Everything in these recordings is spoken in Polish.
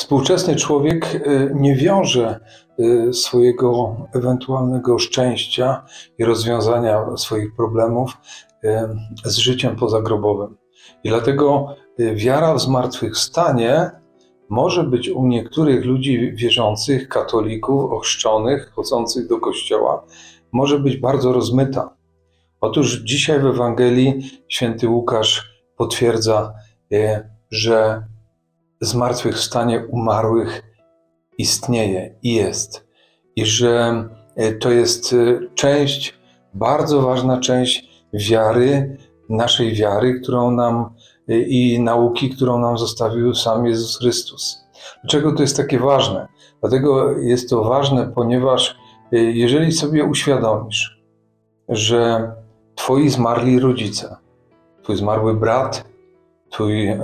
Współczesny człowiek y, nie wiąże y, swojego ewentualnego szczęścia i rozwiązania swoich problemów y, z życiem pozagrobowym. I dlatego wiara w zmartwychwstanie może być u niektórych ludzi wierzących, katolików, ochrzczonych, chodzących do kościoła, może być bardzo rozmyta. Otóż dzisiaj w Ewangelii święty Łukasz potwierdza, że zmartwychwstanie umarłych istnieje i jest. I że e, to jest e, część, bardzo ważna część wiary, naszej wiary, którą nam e, i nauki, którą nam zostawił sam Jezus Chrystus. Dlaczego to jest takie ważne? Dlatego jest to ważne, ponieważ jeżeli sobie uświadomisz, że twoi zmarli rodzice, twój zmarły brat, twój e,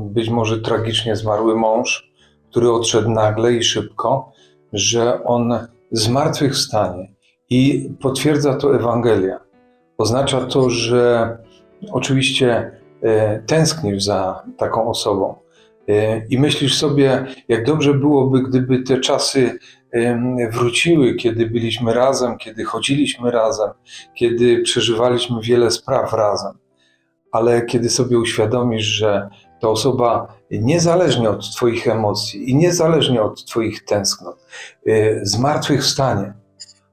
być może tragicznie zmarły mąż, który odszedł nagle i szybko, że on zmartwychwstanie. I potwierdza to Ewangelia. Oznacza to, że oczywiście e, tęsknisz za taką osobą. E, i myślisz sobie, jak dobrze byłoby, gdyby te czasy wróciły, kiedy byliśmy razem, kiedy chodziliśmy razem, kiedy przeżywaliśmy wiele spraw razem ale kiedy sobie uświadomisz, że ta osoba niezależnie od Twoich emocji i niezależnie od Twoich tęsknot y, zmartwychwstanie,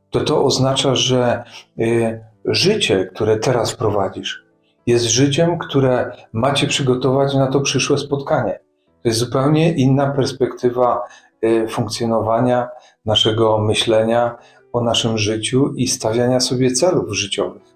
to to oznacza, że y, życie, które teraz prowadzisz, jest życiem, które macie przygotować na to przyszłe spotkanie. To jest zupełnie inna perspektywa y, funkcjonowania, naszego myślenia o naszym życiu i stawiania sobie celów życiowych.